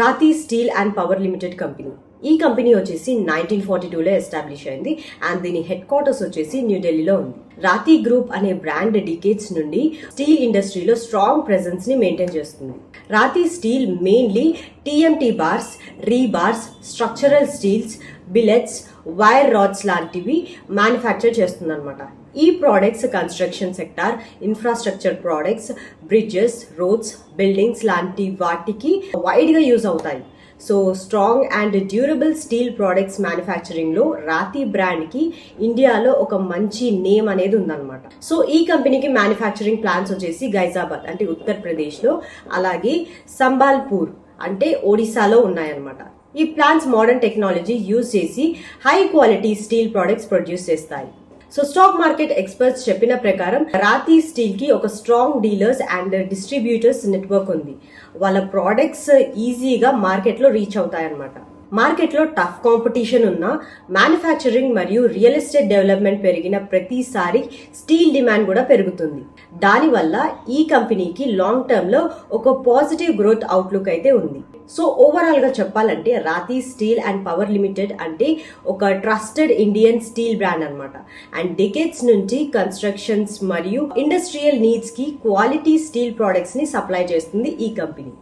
Rathi steel and power limited company. ఈ company వచ్చేసి nineteen forty టూలో ఎస్టాబ్లిష్ అయింది అండ్ దీని హెడ్ క్వార్టర్స్ వచ్చేసి న్యూఢిల్లీలో ఉంది. రాతి గ్రూప్ అనే బ్రాండ్ డికేట్స్ నుండి స్టీల్ ఇండస్ట్రీలో స్ట్రాంగ్ ప్రెజెన్స్ని మెయింటైన్ చేస్తుంది. Rathi steel mainly TMT bars rebars structural steels billets wire rods లాంటివి మ్యానుఫ్యాక్చర్ చేస్తుందన్నమాట. ఈ products construction sector infrastructure products bridges roads buildings లాంటి వాటికి వైడ్గా యూజ్ అవుతాయి. So strong and durable steel products మ్యానుఫ్యాక్చరింగ్లో రాతి బ్రాండ్కి ఇండియాలో ఒక మంచి నేమ్ అనేది ఉందన్నమాట. సో ఈ కంపెనీకి మ్యానుఫ్యాక్చరింగ్ ప్లాన్స్ వచ్చేసి గైజాబాద్ అంటే ఉత్తరప్రదేశ్లో అలాగే సంబాల్పూర్ అంటే ఒడిశాలో ఉన్నాయన్నమాట. ఈ ప్లాంట్స్ మోడర్న్ టెక్నాలజీ యూజ్ చేసి high quality steel products produce చేస్తాయి. సో స్టాక్ మార్కెట్ ఎక్స్పర్ట్స్ చెప్పిన ప్రకారం రాతి స్టీల్కి ఒక strong dealers and distributors network ఉంది. వాళ్ళ ప్రోడక్ట్స్ ఈజీగా మార్కెట్లో రీచ్ అవుతాయన్నమాట. మార్కెట్లో టఫ్ కాంపిటీషన్ ఉన్న మ్యానుఫ్యాక్చరింగ్ మరియు రియల్ ఎస్టేట్ డెవలప్మెంట్ పెరిగిన ప్రతిసారి స్టీల్ డిమాండ్ కూడా పెరుగుతుంది. దానివల్ల ఈ కంపెనీకి లాంగ్ టర్మ్లో ఒక పాజిటివ్ గ్రోత్ అవుట్లుక్ అయితే ఉంది. సో ఓవరాల్గా చెప్పాలంటే రాతి స్టీల్ అండ్ పవర్ లిమిటెడ్ అంటే ఒక ట్రస్టెడ్ ఇండియన్ స్టీల్ బ్రాండ్ అన్నమాట. అండ్ డికెట్స్ నుంచి కన్స్ట్రక్షన్స్ మరియు ఇండస్ట్రియల్ నీడ్స్కి క్వాలిటీ స్టీల్ ప్రోడక్ట్స్ని సప్లై చేస్తుంది ఈ కంపెనీ.